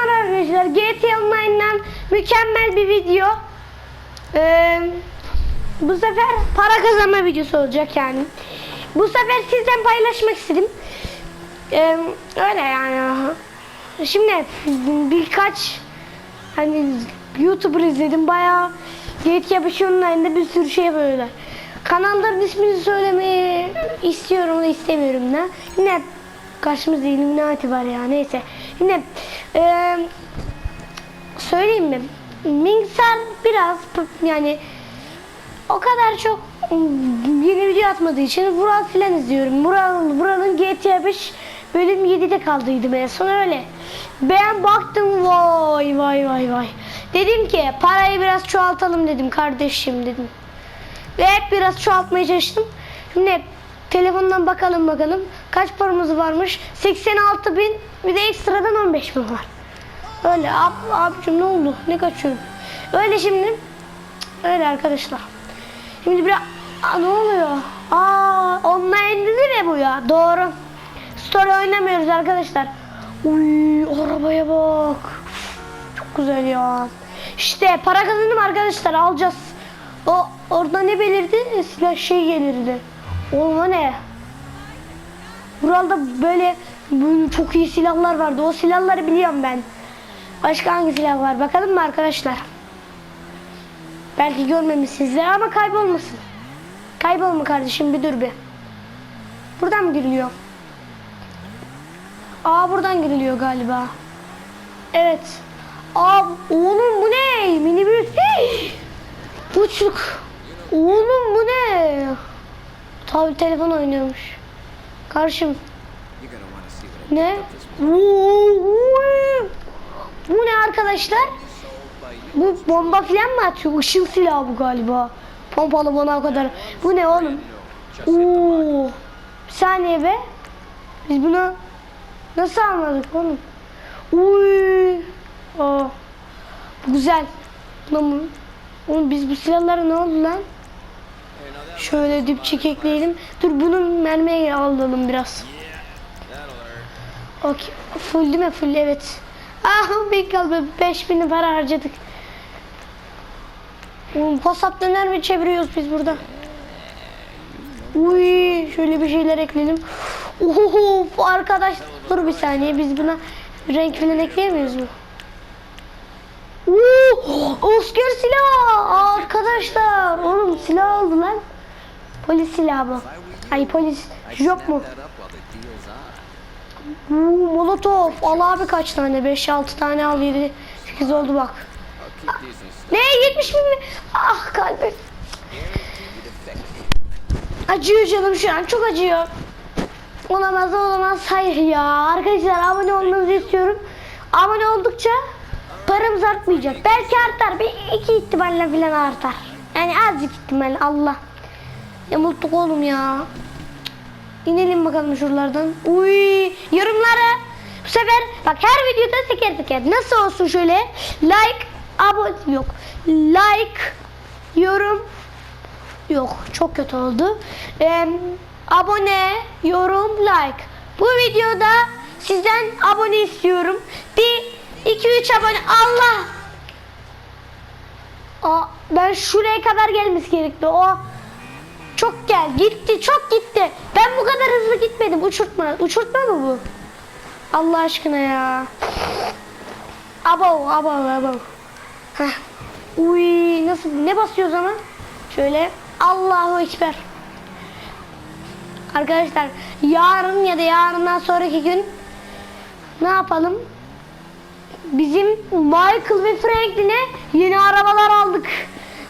Selamlar arkadaşlar. GTA Online'dan mükemmel bir video. Ee, bu sefer para kazanma videosu olacak yani. Bu sefer sizden paylaşmak istedim. Ee, öyle yani. Şimdi birkaç hani YouTuber izledim bayağı GTA 5 Online'da bir sürü şey böyle. Kanalların ismini söylemeyi istiyorum da istemiyorum da. Yine karşımızda Illuminati var ya neyse. Yine eee söyleyeyim mi? Minksar biraz yani o kadar çok yeni video atmadığı için Vural filan izliyorum. Vural, Vural'ın GTA 5 bölüm 7'de kaldıydım en son öyle. Ben baktım vay vay vay vay. Dedim ki parayı biraz çoğaltalım dedim kardeşim dedim. Ve hep biraz çoğaltmaya çalıştım. Şimdi telefondan bakalım bakalım. Kaç paramız varmış? 86 bin bir de ekstradan 15 bin var. Öyle ab, abicim ne oldu? Ne kaçıyorum? Öyle şimdi. Öyle arkadaşlar. Şimdi biraz Aa, ne oluyor? Aa, online dedi ya bu ya. Doğru. Story oynamıyoruz arkadaşlar. Uy, arabaya bak. Çok güzel ya. İşte para kazandım arkadaşlar alacağız. O orada ne belirdi? Silah şey gelirdi. Oğlum o ne? Buralarda böyle, böyle çok iyi silahlar vardı. O silahları biliyorum ben. Başka hangi silah var? Bakalım mı arkadaşlar? Belki görmemişsinizdir ama kaybolmasın. Kaybolma kardeşim bir dur bir. Buradan mı giriliyor? Aa buradan giriliyor galiba. Evet. Aa oğlum bu ne? Minibüs. Hey! Buçuk. Oğlum bu ne? Tabii telefon oynuyormuş. Karşım. Ne? Bu ne arkadaşlar? Bu bomba filan mı atıyor? Işın silahı bu galiba. Pompalı bana kadar. Bu ne oğlum? Oo. Bir saniye be. Biz bunu nasıl anladık oğlum? Uy. Aa. Bu güzel. Bu- Oğlum biz bu silahlara ne oldu lan? Şöyle dipçik ekleyelim. Dur bunu mermiye alalım biraz. Okey. Full değil mi? Full evet. Ah kaldı. 5000 para harcadık. Oğlum kasap döner mi çeviriyoruz biz burada? Uy, şöyle bir şeyler ekleyelim. Oho, arkadaş dur bir saniye biz buna renk falan ekleyemiyoruz mu? Oo, Oscar silahı arkadaşlar. Oğlum silah oldu lan. Polis silahı. Ay polis yok mu? Oo, Molotov. Al abi kaç tane? 5-6 tane al 7 8 oldu bak. Ne 70 bin mi? Ah kalbim. Acıyor canım şu an çok acıyor. Olamaz olamaz hayır ya. Arkadaşlar abone olmanızı istiyorum. Abone oldukça paramız artmayacak. Belki artar. Bir iki ihtimalle falan artar. Yani azıcık ihtimal Allah. Ne mutluluk oğlum ya. İnelim bakalım şuralardan. Uy, yorumlara. Bu sefer bak her videoda teker teker. Nasıl olsun şöyle? Like abone yok. Like yorum yok. Çok kötü oldu. Ee, abone yorum like. Bu videoda sizden abone istiyorum. Bir iki üç abone. Allah! Aa, ben şuraya kadar gelmesi gerekti. O çok gel gitti çok gitti. Ben bu kadar hızlı gitmedim. Uçurtma. Uçurtma mı bu? Allah aşkına ya. Abo abo abo. Uy nasıl ne basıyoruz ama? Şöyle Allahu ekber. Arkadaşlar yarın ya da yarından sonraki gün ne yapalım? Bizim Michael ve Franklin'e yeni arabalar aldık.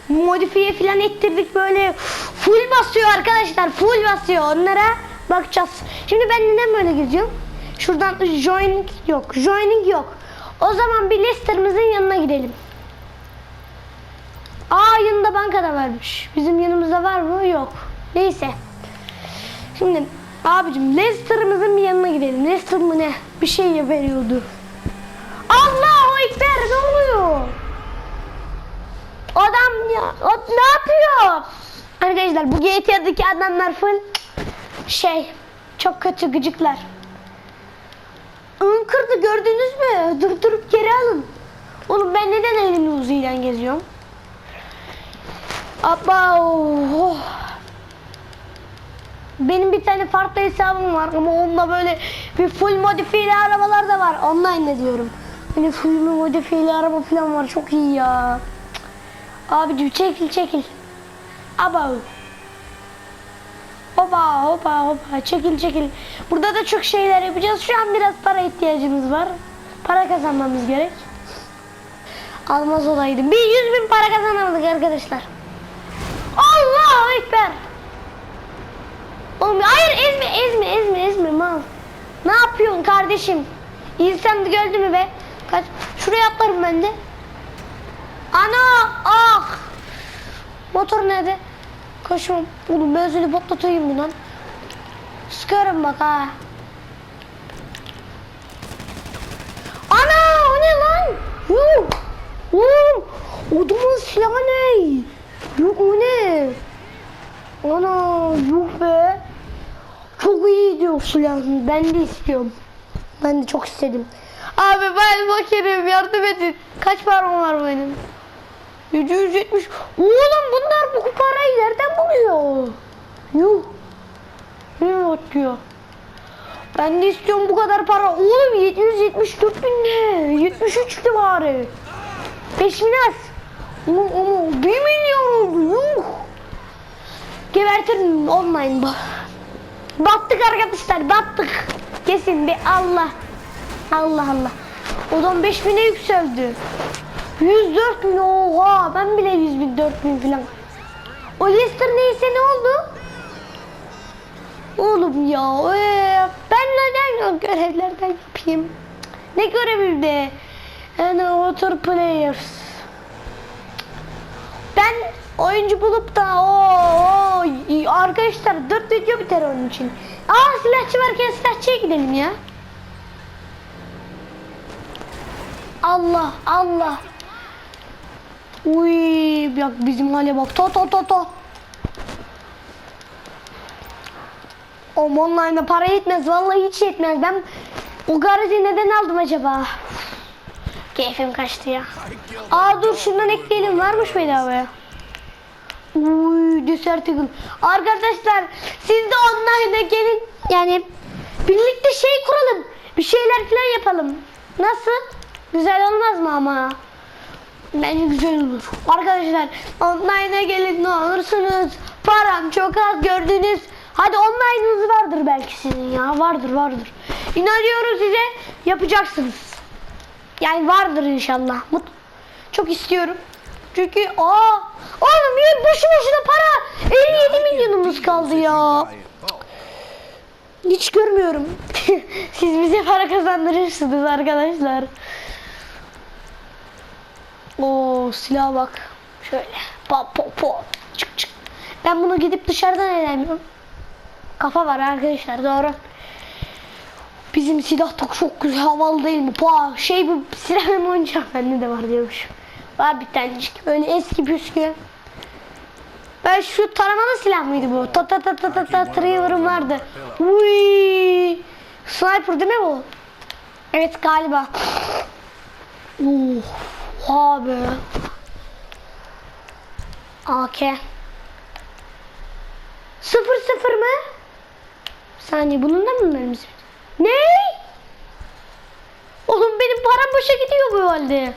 Modifiye falan ettirdik böyle full basıyor arkadaşlar full basıyor onlara bakacağız. Şimdi ben neden böyle geziyorum? Şuradan joining yok joining yok. O zaman bir Leicester'ımızın yanına gidelim. Aa yanında bankada varmış. Bizim yanımızda var mı? Yok. Neyse. Şimdi abicim Leicester'ımızın bir yanına gidelim. Leicester mı ne? Bir şey veriyordu. Allahu Ekber ne oluyor? Adam ya o ne yapıyor? Arkadaşlar bu GTA'daki adamlar full şey çok kötü gıcıklar. Ön kırdı gördünüz mü? Durdurup geri ben neden elimle uzayla geziyorum? Abba oh. Benim bir tane farklı hesabım var ama onda böyle bir full modifiyeli arabalar da var. Online diyorum. Böyle full modifiyeli araba falan var. Çok iyi ya. Abicim çekil çekil. Aba. Hopa hopa hopa çekil çekil. Burada da çok şeyler yapacağız. Şu an biraz para ihtiyacımız var. Para kazanmamız gerek. Almaz olaydım. Bir yüz bin para kazanamadık arkadaşlar. Allahu Ekber. Oğlum hayır ezme ezme ezme ezme mal. Ne yapıyorsun kardeşim? İnsan gördü mü be? Kaç şuraya atlarım ben de. Ana ah. Motor nerede? Koşum. Oğlum ben seni patlatayım lan? Sıkarım bak ha. Ana o ne lan? Yuh. Oğlum odumun silahı ne? Yuh o ne? Ana yuh be. Çok iyi diyor silahın. Ben de istiyorum. Ben de çok istedim. Abi ben fakirim yardım edin. Kaç param var benim? 770. Oğlum bunlar bu parayı nereden buluyor? Yuh. Ne atıyor? Ben de istiyorum bu kadar para. Oğlum 774 bin ne? 73'tü bari. 5 bin az. Oğlum ama 1 milyon oldu. Yuh. Gebertirim online bu. Battık arkadaşlar battık. Kesin bir Allah. Allah Allah. Odan 5 bine yükseldi. 104 bin oha ben bile 100 bin 4 bin falan. O Leicester neyse ne oldu? Oğlum ya ee, ben neden görevlerden yapayım? Ne görevi de? Yani otur players. Ben oyuncu bulup da o arkadaşlar 4 video biter onun için. Aa silahçı varken silahçıya gidelim ya. Allah Allah. Uy bak bizim hale bak. To to to to. O online'da para yetmez. Vallahi hiç yetmez. Ben o garajı neden aldım acaba? Keyfim kaçtı ya. Aa dur şundan ekleyelim. Varmış bedavaya. Uy Desertigal. Arkadaşlar siz de online'a gelin. Yani birlikte şey kuralım. Bir şeyler falan yapalım. Nasıl? Güzel olmaz mı ama? Bence güzel olur. Arkadaşlar online'a gelin ne olursunuz. Param çok az gördünüz. Hadi online'ınız vardır belki sizin ya. Vardır vardır. İnanıyorum size yapacaksınız. Yani vardır inşallah. Mut çok istiyorum. Çünkü aa oğlum ya boşu boşuna para 57 milyonumuz kaldı ya. Hiç görmüyorum. Siz bize para kazandırırsınız arkadaşlar. O silah bak. Şöyle. Pa po po. Çık çık. Ben bunu gidip dışarıdan edemiyorum. Kafa var arkadaşlar doğru. Bizim silah da çok güzel havalı değil mi? Pa şey bu silah benim oyuncağım bende de var diyormuş. Var bir tanecik. Böyle eski püskü. Ben şu taramalı silah mıydı bu? Ta ta ta ta ta ta Trevor'ım vardı. Uy. Sniper değil mi bu? Evet galiba. Oh. Abi. AK. Sıfır sıfır mı? Bir saniye bunun da mı mermisi? Ne? Oğlum benim param boşa gidiyor bu halde.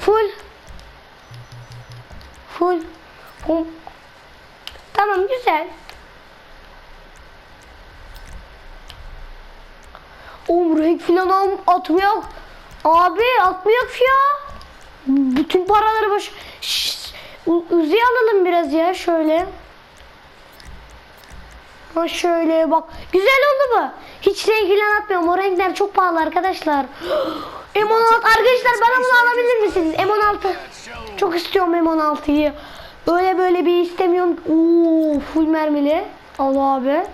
Full. Full. Full. Tamam güzel. Oğlum renk falan al- atmıyor. Abi atmıyor ya. Bütün paraları boş. Uzi alalım biraz ya şöyle. Ha şöyle bak. Güzel oldu mu? Hiç renk falan atmıyorum. O renkler çok pahalı arkadaşlar. M16 arkadaşlar bana bunu alabilir misiniz? M16. Çok istiyorum M16'yı. Öyle böyle bir istemiyorum. Oo, full mermili. Al abi.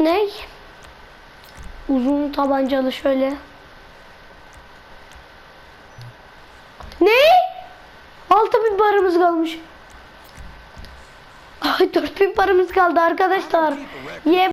Ne? Uzun tabancalı şöyle. Ne? 6000 paramız kalmış. Ay 4000 paramız kaldı arkadaşlar. Ye